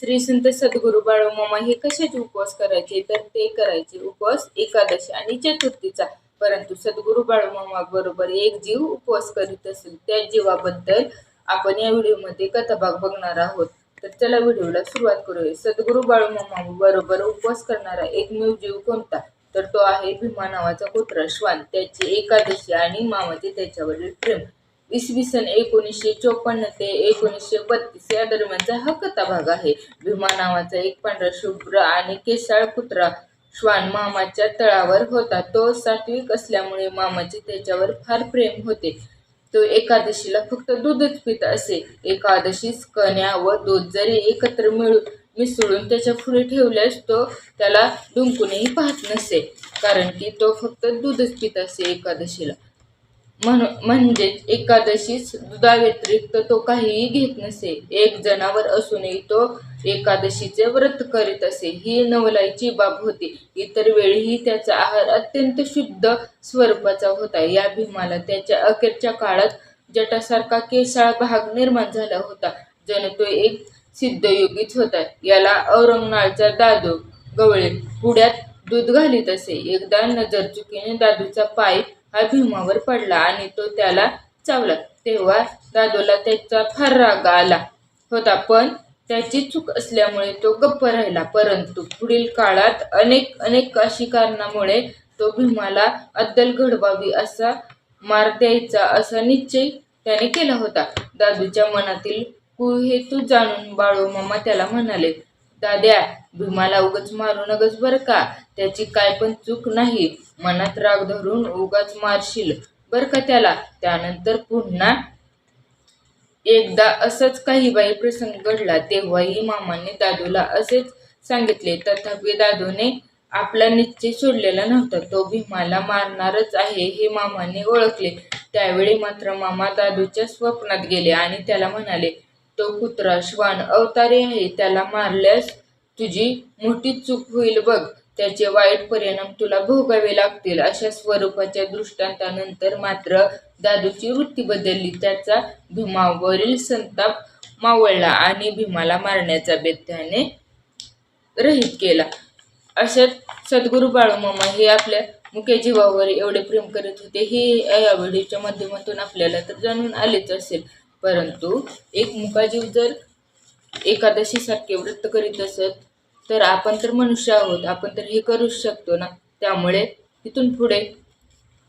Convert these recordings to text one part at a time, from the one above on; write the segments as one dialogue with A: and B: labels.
A: श्री संत सद्गुरू बाळूमामा हे कशाचे उपवास करायचे? तर ते करायचे उपवास एकादशी आणि चतुर्थीचा. परंतु सद्गुरू बाळूमामा बरोबर एक जीव उपवास करीत असेल त्या जीवाबद्दल आपण या व्हिडिओमध्ये कथाभाग बघणार आहोत. तर चला व्हिडिओला सुरुवात करूया. सद्गुरू बाळूमामा बरोबर उपवास करणारा एकमेव जीव कोणता? तर तो आहे भीमा नावाचा कुत्रा श्वान. त्याची एकादशी आणि मामाचे त्याच्यावरील प्रेम. इसवी सन एकोणीसशे चोपन्न ते एकोणीसशे बत्तीस या दरम्यानचा हा कथा भाग आहे. भीमा नावाचा एक पांढरा शुभ्र आणि केसाळ कुत्रा श्वान मामाच्या तळावर होता. तो सात्विक असल्यामुळे मामाचे त्याच्यावर फार प्रेम होते. तो एकादशीला फक्त दूधच पित असे. एकादशीस कण्या व दूध जरी एकत्र मिळून मिसळून त्याच्या पुढे ठेवल्यास तो त्याला डुंकूनही पाहत नसे. कारण की तो फक्त दूधच पित असे एकादशीला. म्हण म्हणजेच एकादशीस दुधाव्यतिरिक्त तो काहीही घेत नसे एक जनावर असूनही तो एकादशीचे व्रत करीत असे. ही नवलाईची बाब होती. इतर वेळीही त्याचा आहार अत्यंत शुद्ध स्वरूपाचा होता. या भीमाला त्याच्या अखेरच्या काळात जटासारखा केसाळ भाग निर्माण झाला होता. जण तो एक सिद्धयोगीच होता. याला औरंगनाळचा दादू गवळे पुढ्यात दूध घालीत असे. एकदा नजर चुकीने दादूचा पाय हा भीमावर पडला आणि तो त्याला चावला. तेव्हा दादूला त्याचा फार राग आला होता पण त्याची चूक असल्यामुळे तो गप्प राहिला. परंतु पुढील काळात अनेक अनेक अशी कारणामुळे तो भीमाला अद्दल घडवावी असा मार द्यायचा असा निश्चय त्याने केला होता. दादूच्या मनातील कुहेतू जाणून बाळू मामा त्याला म्हणाले दाद्या भीमाला उगाच मारू नगस बरं का? त्याची काय पण चूक नाही. मनात राग धरून उगाच मारशील बरं का त्याला? त्यानंतर पुन्हा एकदा असंच काही बाई प्रसंग घडला. तेव्हाही मामाने दादूला असेच सांगितले. तथापि दादूने आपला निश्चय सोडलेला नव्हता. तो भीमाला मारणारच आहे हे मामाने ओळखले. त्यावेळी मात्र मामा दादूच्या स्वप्नात गेले आणि त्याला म्हणाले तो कुत्रा श्वान अवतारी आहे त्याला मारल्यास तुझी मोठी चूक होईल बघ. त्याचे वाईट परिणाम तुला भोगावे लागतील. अशा स्वरूपाच्या दृष्टांतानंतर मात्र दादूची वृत्ती बदलली. त्याचा भीमावरील संताप मावळला आणि भीमाला मारण्याचा बेत त्याने रहित केला. अशात सद्गुरू बाळूमामा हे आपल्या मुख्य जीवावर एवढे प्रेम करत होते हे या व्हिडिओच्या माध्यमातून आपल्याला तर जाणून आलेच असेल. परंतु एक मुकाजीव जर एकादशीसारखे व्रत करीत असत तर आपण तर मनुष्य आहोत आपण तर हे करूच शकतो ना? त्यामुळे इथून पुढे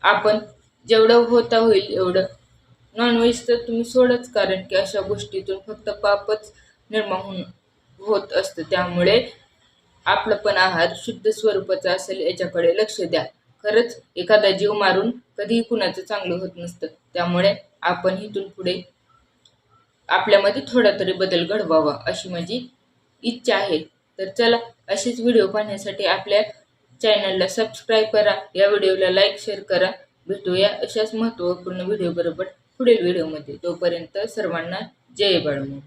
A: आपण जेवढं होता होईल एवढं. नॉनव्हेज तर तुम्ही सोडच कारण की अशा गोष्टीतून फक्त पापच निर्माण होऊन होत असतं. त्यामुळे आपलं पण आहार शुद्ध स्वरूपाचा असेल याच्याकडे लक्ष द्या. खरंच एखादा जीव मारून कधीही कुणाचं चांगलं होत नसतं. त्यामुळे आपण इथून पुढे आपल्यामध्ये थोडा तरी बदल घडवावा अशी माझी इच्छा आहे. तर चला असेच व्हिडिओ पाहण्यासाठी आपल्या चॅनलला सबस्क्राईब करा. या व्हिडिओला लाईक शेअर करा. भेटूया अशाच महत्त्वपूर्ण व्हिडिओ बरोबर पुढील व्हिडिओमध्ये तोपर्यंत सर्वांना जय बाळमो